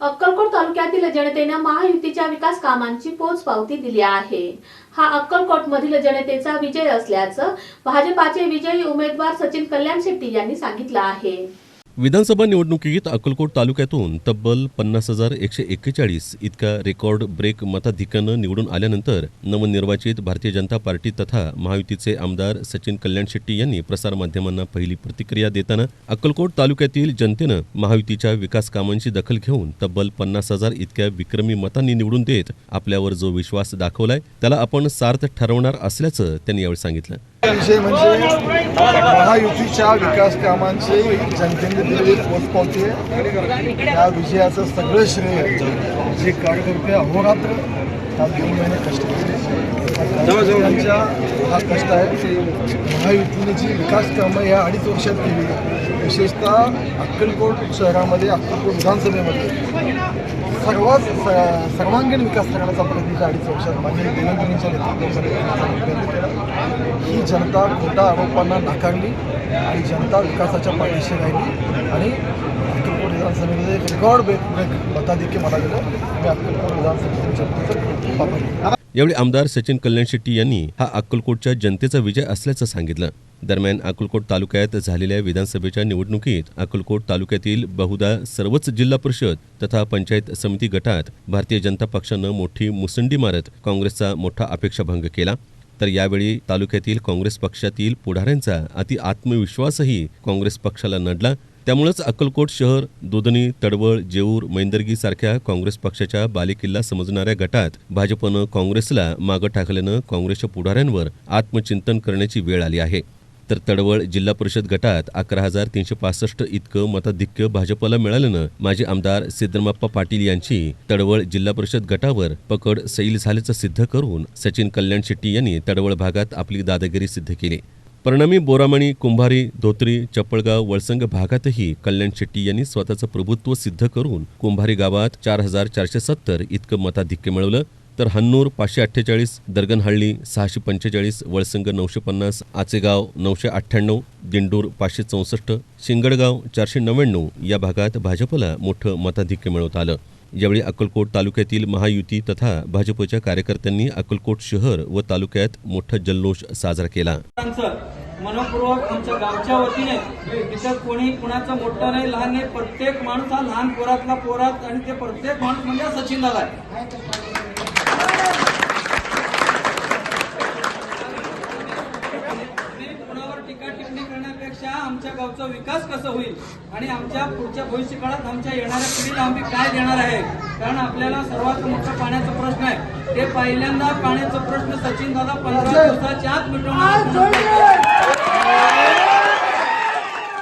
अक्कलकोट तालुक्यातील जनतेनं महायुतीच्या विकास कामांची पोचपावती दिली आहे. हा अक्कलकोट मधील जनतेचा विजय असल्याचं भाजपाचे विजयी उमेदवार सचिन कल्याण शेट्टी यांनी सांगितलं आहे. विधानसभा निवडणुकीत अक्कलकोट तालुक्यातून तब्बल पन्नास हजार एकशे एक्केचाळीस इतका रेकॉर्ड ब्रेक मताधिक्यानं निवडून आल्यानंतर नवनिर्वाचित भारतीय जनता पार्टी तथा महायुतीचे आमदार सचिन कल्याण शेट्टी यांनी प्रसारमाध्यमांना पहिली प्रतिक्रिया देताना अक्कलकोट तालुक्यातील जनतेनं महायुतीच्या विकास कामांची दखल घेऊन तब्बल पन्नास हजार इतक्या विक्रमी मतांनी निवडून देत आपल्यावर जो विश्वास दाखवलाय त्याला आपण सार्थ ठरवणार असल्याचं त्यांनी यावेळी सांगितलं. विषय म्हणजे महायुतीच्या विकास कामांचे जनतेने दिलेली पोचपावती आहे त्या विजयाचं सगळं श्रेय जे कार्यकर्ते अहोरात्र जवळजवळच्या दोन महिने कष्ट केले त्यांच्या हा कष्ट आहे महायुतीने जी विकास कामं या अडीच वर्षात केली विशेषतः अक्कलकोट शहरामध्ये अक्कलकोट विधानसभेमध्ये सर्वात स- सर्वांगीण विकास करण्याचा प्रयत्न या अडीच वर्षात माझ्या देवेंद्रजींच्या नेतृत्वामध्ये ही जनता खोटा आरोपांना नाकारली आणि जनता विकासाच्या पाठीशी राहिली आणि अक्कलकोट विधानसभेमध्ये एक रेकॉर्ड ब्रेक मताधिक्य मला गेलं मी अक्कलकोट विधानसभेच्या यावेळी आमदार सचिन कल्याण शेट्टी यांनी हा अक्कलकोटच्या जनतेचा विजय असल्याचं सांगितलं. दरम्यान अक्कलकोट तालुक्यात झालेल्या विधानसभेच्या निवडणुकीत अक्कलकोट तालुक्यातील बहुधा सर्वच जिल्हा परिषद तथा पंचायत समिती गटात भारतीय जनता पक्षानं मोठी मुसंडी मारत काँग्रेसचा मोठा अपेक्षाभंग केला. तर यावेळी तालुक्यातील काँग्रेस पक्षातील पुढाऱ्यांचा अति आत्मविश्वासही काँग्रेस पक्षाला नडला. त्यामुळेच अक्कलकोट शहर दोदनी तडवळ जेऊर मैंदर्गी सारख्या काँग्रेस पक्षाच्या बालेकिल्ला समजणाऱ्या गटात भाजपनं काँग्रेसला मागं टाकल्यानं काँग्रेसच्या पुढाऱ्यांवर आत्मचिंतन करण्याची वेळ आली आहे. तर तडवळ जिल्हा परिषद गटात अकरा हजार तीनशे पासष्ट इतकं मताधिक्य भाजपला मिळाल्यानं माजी आमदार सिद्धरमाप्पा पाटील यांची तडवळ जिल्हा परिषद गटावर पकड सैल झाल्याचं सिद्ध करून सचिन कल्याण शेट्टी यांनी तडवळ भागात आपली दादागिरी सिद्ध केली. परिणामी बोरामणी कुंभारी धोत्री चपळगाव वळसंग भागातही कल्याण शेट्टी यांनी स्वतःचं प्रभुत्व सिद्ध करून कुंभारी गावात चार हजार चारशे सत्तर इतकं मताधिक्य मिळवलं. तर हन्नूर पाचशे अठ्ठेचाळीस दर्गनहळ्ळी सहाशे पंचेचाळीस वळसंग नऊशे पन्नास आचेगाव नऊशे अठ्ठ्याण्णव दिंडूर पाचशे चौसष्ट शिंगडगाव चारशे नव्याण्णव या भागात भाजपला मोठं मताधिक्य मिळवता आलं. यावेळी अक्कलकोट तालुक्यातील महायुती तथा भाजपच्या कार्यकर्त्यांनी अक्कलकोट शहर व तालुक्यात मोठा जल्लोष साजरा केला. मनपूर्वक आमच्या गावच्या वतीने तिथं कोणी कुणाचं मोठं नाही लहान नाही प्रत्येक माणूस हा लहान पोरातला पोरात आणि ते प्रत्येक माणूस म्हणजे सचिन दादा आहे मी कुणावर टीका टिप्पणी करण्यापेक्षा आमच्या गावचा विकास कसा होईल आणि आमच्या पुढच्या भविष्य काळात आमच्या येणाऱ्या पिढीला आम्ही काय देणार आहे? कारण आपल्याला सर्वात मोठा पाण्याचा प्रश्न आहे. ते पहिल्यांदा पाण्याचा प्रश्न सचिन दादा पंधरा दिवसाच्या आत मिटवणार